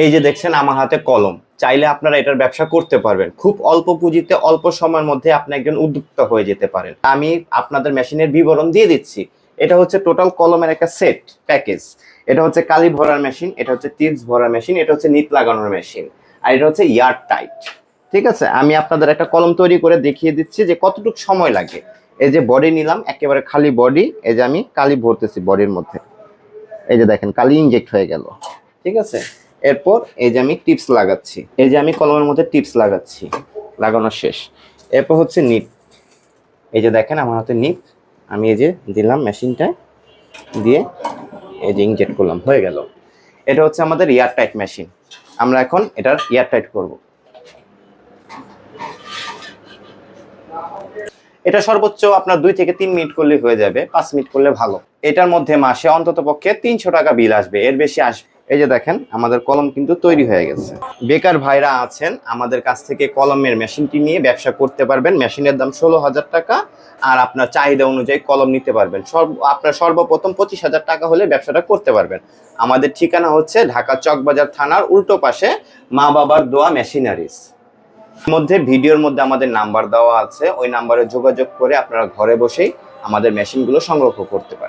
এই যে দেখছেন আমার হাতে কলম, চাইলে আপনারা এটার ব্যবসা করতে পারবেন। খুব অল্প পুঁজিতে, অল্প সময়ের মধ্যে আপনি একজন উদ্যোক্তা হয়ে যেতে পারেন। আমি আপনাদের মেশিনের বিবরণ দিয়ে দিচ্ছি। এটা হচ্ছে টোটাল কলমের একটা সেট, প্যাকেজ। এটা হচ্ছে কালি ভরার মেশিন, এটা হচ্ছে টিপস ভরার মেশিন, এটা হচ্ছে নিট লাগানোর মেশিন, আর এটা হচ্ছে ইয়ার টাইট। ঠিক আছে? আমি আপনাদের একটা কলম তৈরি করে দেখিয়ে দিচ্ছি যে কতটুকু সময় লাগে। এই যে বডি নিলাম, একেবারে খালি বডি এই যে আমি কালি ভরতেছি বডির মধ্যে। এই যে দেখেন, কালি ইনজেক্ট হয়ে গেল। ঠিক আছে? এরপর এই যে আমি টিপস লাগাচ্ছি। এই যে আমি কলমের মধ্যে টিপস লাগাচ্ছি লাগানো শেষ। এরপর হচ্ছে নিপ। এই যে দেখেন আমার হাতে নিপ। আমি এই যে দিলাম মেশিনটায় দিয়ে এই যে ইনজেক্ট করলাম, হয়ে গেল। এটা হচ্ছে আমাদের এয়ার টাইট মেশিন। আমরা এখন এটার এয়ার টাইট করব। এটা সর্বোচ্চ আপনার দুই থেকে তিন মিনিট করলে হয়ে যাবে, পাঁচ মিনিট করলে ভালো। এটার মধ্যে মাসে অন্তত পক্ষে তিনশো টাকা বিল আসবে, এর বেশি আসবে এই যে দেখেন, আমাদের কলম কিন্তু তৈরি হয়ে গেছে। বেকার ভাইরা আছেন, আমাদের কাছ থেকে কলমের মেশিনটি নিয়ে ব্যবসা করতে পারবেন। মেশিনের দাম ষোলো হাজার টাকা আর আপনার চাহিদা অনুযায়ী কলম নিতে পারবেন। সর্ব, আপনার সর্বপ্রথম পঁচিশ হাজার টাকা হলে ব্যবসাটা করতে পারবেন। আমাদের ঠিকানা হচ্ছে ঢাকা চকবাজার থানার উল্টো পাশে মা বাবার দোয়া মেশিনারিজ। মধ্যে ভিডিওর মধ্যে আমাদের নাম্বার দেওয়া আছে। ওই নাম্বারে যোগাযোগ করে আপনারা ঘরে বসেই আমাদের মেশিনগুলো সংগ্রহ করতে পারেন।